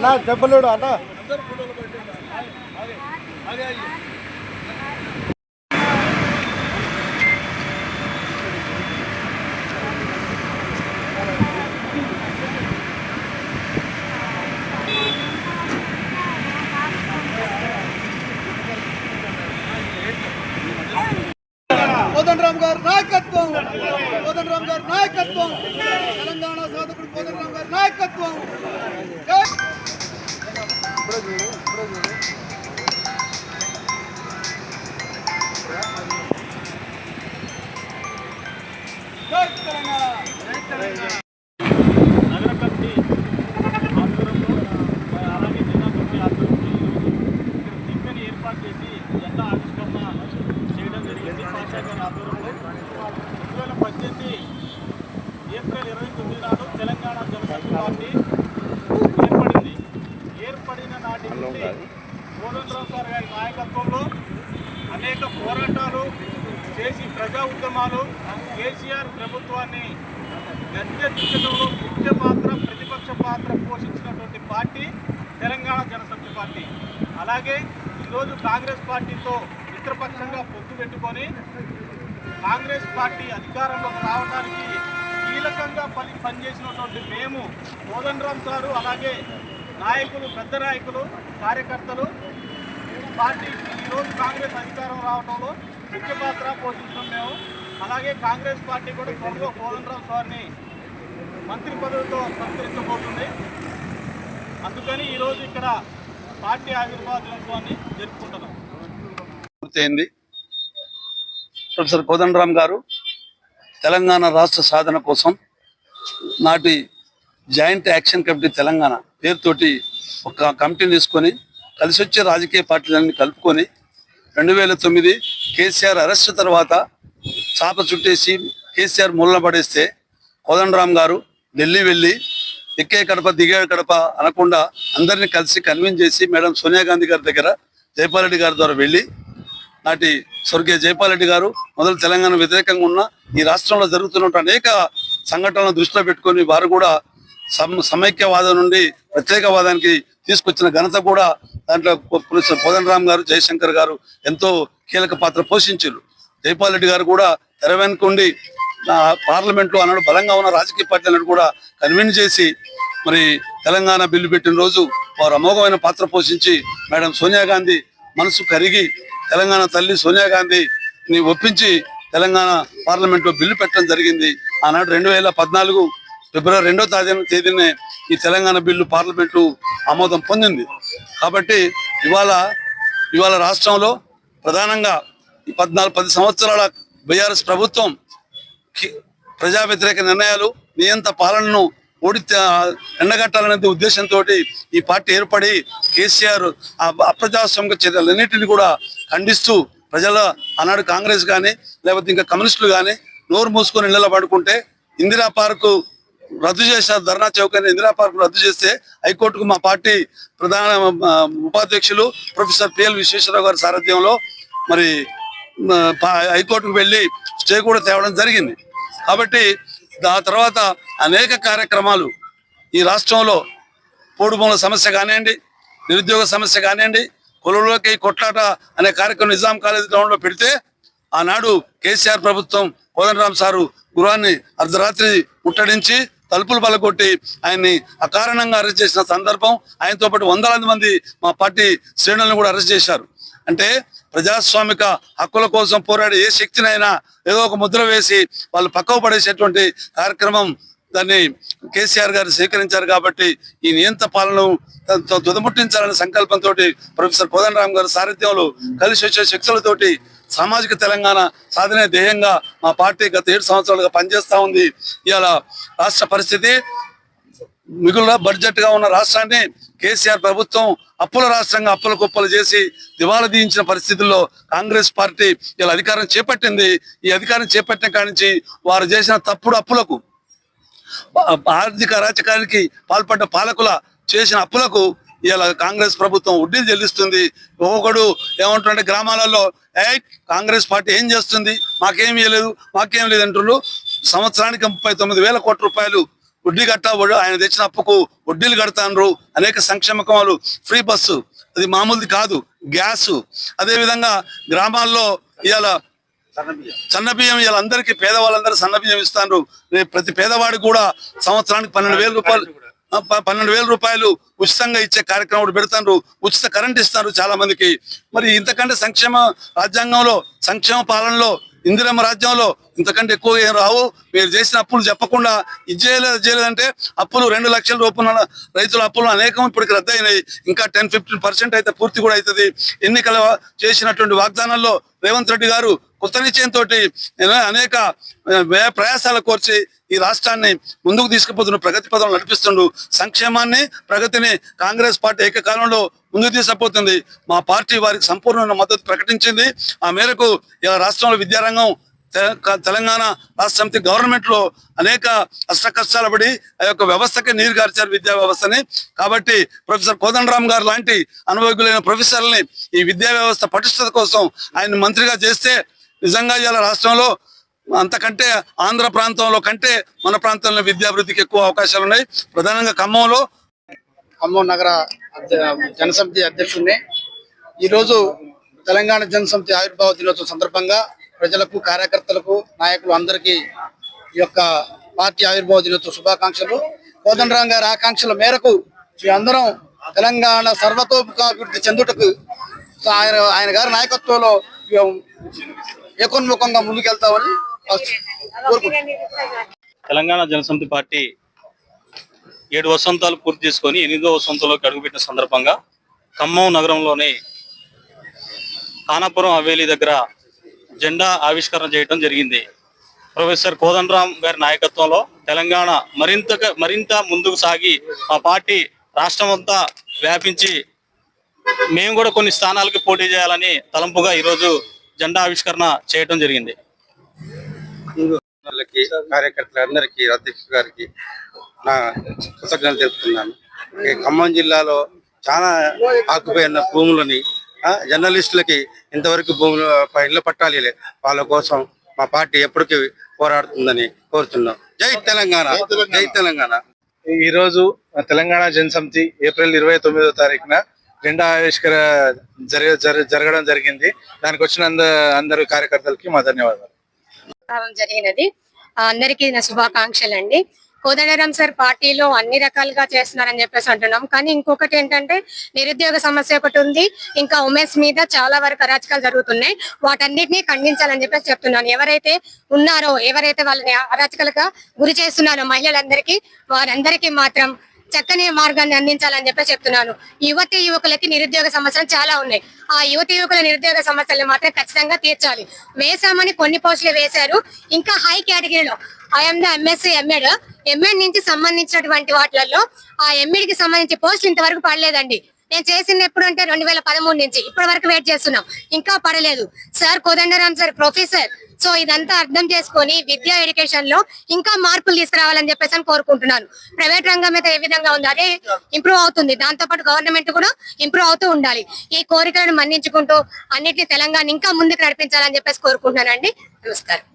అన్న చెప్పలేడు అన్న కోదండరామ్ గారి నాయకత్వం కోదండరామ్ గారి నాయకత్వం తెలంగాణ సాధకుడు కోదండరామ్ గారి నాయకత్వం జై జై తెలంగాణ నగర కమిటీ ఆధ్వర్యంలో మరి అలాగే జిల్లా కమిటీ ఆధ్వర్యంలో ఈరోజు ఇక్కడ దిగ్గని ఏర్పాటు చేసి జెండా ఆవిష్కరణ చేయడం జరిగింది పాషా గారి ఆధ్వర్యంలో రెండు వేల పద్దెనిమిది ఏప్రిల్ ఇరవై తొమ్మిది నాడు తెలంగాణ జనసంఘ పార్టీ ఏర్పడింది ఏర్పడిన నాటి నుండి కోదండరావు సార్ గారి నాయకత్వంలో అనేక పోరాటాలు చేసి ప్రజా ఉద్యమాలు కేసీఆర్ ప్రభుత్వాన్ని గద్దెదించడంలో ముఖ్య పాత్ర ప్రతిపక్ష పాత్ర పోషించినటువంటి పార్టీ తెలంగాణ జనసమితి పార్టీ. అలాగే ఈరోజు కాంగ్రెస్ పార్టీతో మిత్రపక్షంగా పొత్తు పెట్టుకొని కాంగ్రెస్ పార్టీ అధికారంలోకి రావడానికి కీలకంగా పని పనిచేసినటువంటి మేము కోదండరామ్ సారు అలాగే నాయకులు పెద్ద నాయకులు కార్యకర్తలు పార్టీ ఈరోజు కాంగ్రెస్ అధికారం రావడంలో ముఖ్య పాత్ర పోషిస్తున్నాం మేము. అలాగే కాంగ్రెస్ పార్టీ కూడా త్వరలో కోదండరావు సార్ని మంత్రి పదవితో సంస్కరించబోతుంది అందుకని ఈరోజు ఇక్కడ పార్టీ ఆవిర్భావ దినోత్సవాన్ని జరుపుకుంటున్నాం. పూర్తయింది. ప్రొఫెసర్ కోదండరామ్ గారు తెలంగాణ రాష్ట్ర సాధన కోసం నాటి జాయింట్ యాక్షన్ కమిటీ తెలంగాణ పేరుతోటి ఒక కమిటీని తీసుకొని కలిసి వచ్చే రాజకీయ పార్టీలన్నీ కలుపుకొని రెండు వేల తొమ్మిది కేసీఆర్ అరెస్ట్ తర్వాత చాప చుట్టేసి కేసీఆర్ మూలన పడేస్తే కోదండరామ్ గారు ఢిల్లీ వెళ్ళి ఎక్కే కడప దిగే కడప అనకుండా అందరినీ కలిసి కన్విన్స్ చేసి మేడం సోనియా గాంధీ గారి దగ్గర జైపాల్ రెడ్డి గారి ద్వారా వెళ్ళి నాటి స్వర్గీయ జైపాల్ రెడ్డి గారు మొదలు తెలంగాణ వ్యతిరేకంగా ఉన్న ఈ రాష్ట్రంలో జరుగుతున్న అనేక సంఘటనలను దృష్టిలో పెట్టుకొని వారు కూడా సమ సమైక్యవాదం నుండి ప్రత్యేకవాదానికి తీసుకొచ్చిన ఘనత కూడా దాంట్లో ప్రొఫెసర్ కోదండరామ్ గారు జయశంకర్ గారు ఎంతో కీలక పాత్ర పోషించారు జైపాల్ రెడ్డి గారు కూడా తెర వెనుకుండి పార్లమెంట్లో అన్నాడు బలంగా ఉన్న రాజకీయ పార్టీలను కూడా కన్విన్స్ చేసి మరి తెలంగాణ బిల్లు పెట్టిన రోజు వారు అమోఘమైన పాత్ర పోషించి మేడం సోనియా గాంధీ మనసు కరిగి తెలంగాణ తల్లి సోనియా గాంధీ ని ఒప్పించి తెలంగాణ పార్లమెంట్లో బిల్లు పెట్టడం జరిగింది. ఆనాడు రెండు వేల పద్నాలుగు ఫిబ్రవరి రెండో తారీఖు తేదీనే ఈ తెలంగాణ బిల్లు పార్లమెంటు ఆమోదం పొందింది. కాబట్టి ఇవాళ ఇవాళ రాష్ట్రంలో ప్రధానంగా ఈ పద్నాలుగు పది సంవత్సరాల బీఆర్ఎస్ ప్రభుత్వం కి- ప్రజా వ్యతిరేక నిర్ణయాలు నియంత పాలనను ఓడి ఎండగట్టాలనే ఉద్దేశంతో ఈ పార్టీ ఏర్పడి కేసీఆర్ ఆ అప్రజాస్వామిక చర్యలన్నింటినీ కూడా ఖండిస్తూ ప్రజల ఆనాడు కాంగ్రెస్ కానీ లేకపోతే ఇంకా కమ్యూనిస్టులు కానీ నోరు మూసుకొని ఇళ్ళలో పడుకుంటే ఇందిరా పార్కు రద్దు చేశారు ధర్నా చౌక్ అని ఇందిరా పార్క్ రద్దు చేస్తే హైకోర్టుకు మా పార్టీ ప్రధాన ఉపాధ్యక్షులు ప్రొఫెసర్ పిఎల్ విశ్వేశ్వరరావు గారి సారథ్యంలో మరి హైకోర్టుకు వెళ్ళి స్టే కూడా తేవడం జరిగింది. కాబట్టి ఆ తర్వాత అనేక కార్యక్రమాలు ఈ రాష్ట్రంలో పోడుభూముల సమస్య కానివ్వండి నిరుద్యోగ సమస్య కానివ్వండి కులంలోకి కొట్లాట అనే కార్యక్రమం నిజాం కాలేజ్ గ్రౌండ్లో పెడితే ఆనాడు కేసీఆర్ ప్రభుత్వం కోదండరామ్ సారు గృహాన్ని అర్ధరాత్రి ముట్టడించి తలుపులు పలకొట్టి ఆయన్ని అకారణంగా అరెస్ట్ చేసిన సందర్భం ఆయనతో పాటు వందలాది మంది మా పార్టీ శ్రేణులను కూడా అరెస్ట్ చేశారు. అంటే ప్రజాస్వామిక హక్కుల కోసం పోరాడే ఏ శక్తినైనా ఏదో ఒక ముద్ర వేసి వాళ్ళు పక్కకు పడేసేటువంటి కార్యక్రమం దాన్ని కేసీఆర్ గారు స్వీకరించారు కాబట్టి ఈ నియంత పాలన తుదముట్టించాలనే సంకల్పంతో ప్రొఫెసర్ కోదండరామ్ గారి సారథ్యంలో కలిసి వచ్చే శక్తులతోటి సామాజిక తెలంగాణ సాధనే ధ్యేయంగా మా పార్టీ గత ఏడు సంవత్సరాలుగా పనిచేస్తూ ఉంది. ఇవాళ రాష్ట్ర పరిస్థితి మిగులు బడ్జెట్గా ఉన్న రాష్ట్రాన్ని కేసీఆర్ ప్రభుత్వం అప్పుల రాష్ట్రంగా అప్పుల కుప్పలు చేసి దివాలా దీయించిన పరిస్థితుల్లో కాంగ్రెస్ పార్టీ ఇలా అధికారం చేపట్టింది. ఈ అధికారం చేపట్టిన కాడి వారు చేసిన తప్పుడు అప్పులకు ఆర్థిక అరాచకానికి పాల్పడ్డ పాలకుల చేసిన అప్పులకు ఇలా కాంగ్రెస్ ప్రభుత్వం వడ్డీలు చెల్లిస్తుంది. ఒక్కొక్కడు ఏమంటుంటే గ్రామాలలో కాంగ్రెస్ పార్టీ ఏం చేస్తుంది? మాకేం ఇవ్వలేదు మాకేం లేదు అంటున్నారు సంవత్సరానికి ముప్పై తొమ్మిది వేల కోట్ల రూపాయలు వడ్డీ కట్ట ఆయన తెచ్చిన అప్పుకు వడ్డీలు కడతాండ్రు. అనేక సంక్షేమకమాలు ఫ్రీ బస్సు అది మామూలుది కాదు గ్యాస్. అదే విధంగా గ్రామాల్లో ఇవాళ సన్న బియ్యం ఇలా అందరికీ పేదవాళ్ళందరూ సన్న బియ్యం రేపు ప్రతి పేదవాడికి కూడా సంవత్సరానికి పన్నెండు వేల రూపాయలు పన్నెండు వేల రూపాయలు ఉచితంగా ఇచ్చే కార్యక్రమం ఒకటి పెడతారు ఉచిత కరెంట్ ఇస్తారు చాలా మందికి మరి ఇంతకంటే సంక్షేమ రాజ్యాంగంలో సంక్షేమ పాలనలో ఇందిరమ్మ రాజ్యంలో ఇంతకంటే ఎక్కువ ఏం రావు. మీరు చేసిన అప్పులు చెప్పకుండా ఇది చేయలేదు చేయలేదంటే అప్పులు రెండు లక్షల రూపాయల రైతుల అప్పులు అనేకం ఇప్పటికి రద్దయినాయి. ఇంకా టెన్ ఫిఫ్టీన్ పర్సెంట్ అయితే పూర్తి కూడా అవుతుంది. ఎన్నికల చేసినటువంటి వాగ్దానాల్లో రేవంత్ రెడ్డి గారు కొత్త నిశ్చయంతో అనేక వ్యయ ప్రయాసాలు కోర్చి ఈ రాష్ట్రాన్ని ముందుకు తీసుకుపోతున్న ప్రగతి పదం నడిపిస్తుండు. సంక్షేమాన్ని ప్రగతిని కాంగ్రెస్ పార్టీ ఏకకాలంలో ముందుకు తీసుకుపోతుంది. మా పార్టీ వారికి సంపూర్ణ మద్దతు ప్రకటించింది. ఆ మేరకు ఇలా రాష్ట్రంలో విద్యారంగం తెలంగాణ రాష్ట్ర సమితి గవర్నమెంట్లో అనేక అష్ట కష్టాలు పడి ఆ యొక్క వ్యవస్థకి నీరు గార్చారు విద్యా వ్యవస్థని. కాబట్టి ప్రొఫెసర్ కోదండరామ్ గారు లాంటి అనుభవజ్ఞులైన ప్రొఫెసర్లని ఈ విద్యా వ్యవస్థ పటిష్టత కోసం ఆయన మంత్రిగా చేస్తే నిజంగా ఇవాళ రాష్ట్రంలో అంతకంటే ఆంధ్ర ప్రాంతంలో కంటే మన ప్రాంతంలో విద్యాభివృద్ధికి ఎక్కువ అవకాశాలు ఉన్నాయి. ప్రధానంగా ఖమ్మంలో ఖమ్మం నగర అధ్య- జనసమితి అధ్యక్షుడిని. ఈరోజు తెలంగాణ జనసమితి ఆవిర్భావ దినోత్సవం సందర్భంగా ప్రజలకు కార్యకర్తలకు నాయకులు అందరికీ ఈ యొక్క పార్టీ ఆవిర్భావ దినోత్సవ శుభాకాంక్షలు. కోదండరాం గారి ఆకాంక్షల మేరకు మీ అందరం తెలంగాణ సర్వతోముఖాభివృద్ధి చెందుటకు ఆయన ఆయన గారి నాయకత్వంలో ఏకోన్ముఖంగా ముందుకెళ్తామని తెలంగాణ జనసమితి పార్టీ ఏడు వసంతాలు పూర్తి చేసుకొని ఎనిమిదో వసంతంలోకి అడుగుపెట్టిన సందర్భంగా ఖమ్మం నగరంలోని ఖానాపురం హవేలీ దగ్గర జెండా ఆవిష్కరణ చేయడం జరిగింది. ప్రొఫెసర్ కోదండరామ్ గారి నాయకత్వంలో తెలంగాణ మరింత మరింత ముందుకు సాగి మా పార్టీ రాష్ట్రమంతా వ్యాపించి మేము కూడా కొన్ని స్థానాలకి పోటీ చేయాలని తలంపుగా ఈరోజు జెండా ఆవిష్కరణ చేయడం జరిగింది. వాళ్ళకి కార్యకర్తలందరికీ అధ్యక్ష గారికి నా కృతజ్ఞతలు తెలుపుతున్నాను. ఈ ఖమ్మం జిల్లాలో చాలా ఆకుపోయిన భూములని ఆ, జర్నలిస్టులకి ఇంతవరకు భూములు ఇళ్ళ పట్టాలి లే. వాళ్ళ కోసం మా పార్టీ ఎప్పటికీ పోరాడుతుందని కోరుతున్నాం. జై తెలంగాణ! జై తెలంగాణ! ఈ రోజు తెలంగాణ జనసమితి ఏప్రిల్ ఇరవై తొమ్మిదో తారీఖున జెండా ఆవిష్కర జరగ జర- జరగడం జరిగింది. దానికి వచ్చిన అందరు కార్యకర్తలకి మా ధన్యవాదాలు. జరిగినది. ఆ, అందరికీ నా శుభాకాంక్షలు అండి కోదండరాం సార్ పార్టీలో అన్ని రకాలుగా చేస్తున్నారని చెప్పేసి అంటున్నాం. కానీ ఇంకొకటి ఏంటంటే నిరుద్యోగ సమస్య ఒకటి ఉంది. ఇంకా ఉమెన్స్ మీద చాలా వరకు అరాచకాలు జరుగుతున్నాయి. వాటన్నిటిని ఖండించాలని చెప్పేసి చెప్తున్నాను. ఎవరైతే ఉన్నారో ఎవరైతే వాళ్ళని అరాచకాలుగా గురి చేస్తున్నారో మహిళలందరికీ వారందరికీ మాత్రం చక్కని మార్గాన్ని అందించాలని చెప్పి చెప్తున్నాను. యువతి యువకులకి నిరుద్యోగ సమస్యలు చాలా ఉన్నాయి. ఆ యువతి యువకుల నిరుద్యోగ సమస్యలు మాత్రం ఖచ్చితంగా తీర్చాలి. వేసామని కొన్ని పోస్టులు వేశారు. ఇంకా హై కేటగిరీలో IM the MSc MEd MEd నుంచి సంబంధించినటువంటి వాటిలలో ఆ ఎంఎడ్కి సంబంధించి పోస్టులు ఇంతవరకు పడలేదండి. నేను చేసింది ఎప్పుడు అంటే రెండు వేల పదమూడు నుంచి. ఇప్పటి వరకు వెయిట్ చేస్తున్నాం. ఇంకా పడలేదు. Sir Kodandaram sir professor so ఇదంతా అర్థం చేసుకొని విద్యా ఎడ్యుకేషన్లో ఇంకా మార్పులు తీసుకురావాలని చెప్పేసి అని కోరుకుంటున్నాను. ప్రైవేట్ రంగం అయితే ఏ విధంగా ఉంది అదే ఇంప్రూవ్ అవుతుంది. దాంతో పాటు గవర్నమెంట్ కూడా ఇంప్రూవ్ అవుతూ ఉండాలి. ఈ కోరికలను మన్నించుకుంటూ అన్నిటిని తెలంగాణ ఇంకా ముందుకు నడిపించాలని చెప్పేసి కోరుకుంటున్నానండి. నమస్కారం.